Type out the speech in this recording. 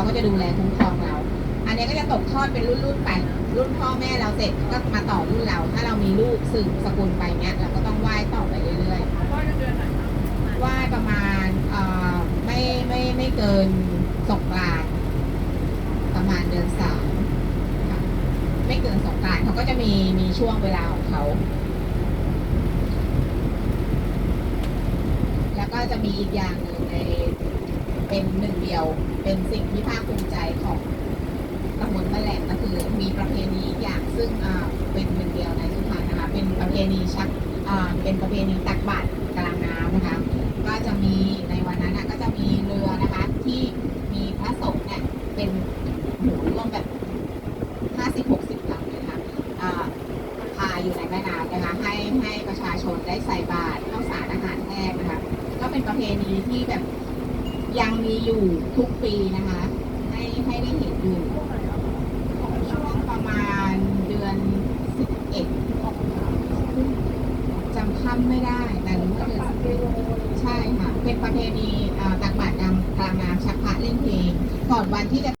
เขาก็จะดูแลคุ้มครองเรา อันนี้ก็จะตกทอดเป็นรุ่นรุ่นๆไป รุ่นพ่อแม่เราเสร็จก็มาต่อรุ่นเรา ถ้าเรามีลูกสืบสกุลไปเนี้ย เราก็ต้องไหว้ต่อไปเรื่อยๆไหว้ประมาณเอ่อไม่ไม่ไม่เกินสงกรานประมาณเดือนสามไม่เกินสงกรานเขาก็จะมีมีช่วงเวลาของเขาแล้วก็จะมีอีกอย่างหนึ่งใน เป็นหนึ่งเดียว เป็นสิ่งที่ภาคภูมิใจของตำบลแม่แหลมก็คือมีประเพณีอีกอย่างซึ่งเป็นหนึ่งเดียวในสุพรรณนะคะ เป็นประเพณีชักเป็นประเพณีตักบาตรกลางน้ำนะคะ ก็จะมีในวันนั้นก็จะมีเรือนะคะที่มีพระสงฆ์เนี่ยเป็นหมูร่วมแบบห้าสิบหกสิบลำเลยนะคะอ่าพาอยู่ในแม่น้ำนะคะ ให้ให้ประชาชนได้ใส่บาตรข้าวสารอาหารแห้งนะคะ ก็เป็นประเพณีที่แบบ ยังมีอยู่ทุกปีนะคะ ให้ให้ได้เห็นอยู่ช่วงประมาณเดือนสิบเอ็ดจำค่ำไม่ได้ แต่รู้ว่าเดือนใช่ค่ะ เป็นประเพณีอ่าตักบาตรกลางกลางน้ำชักพระเล่นเพลงก่อนวันที่จะ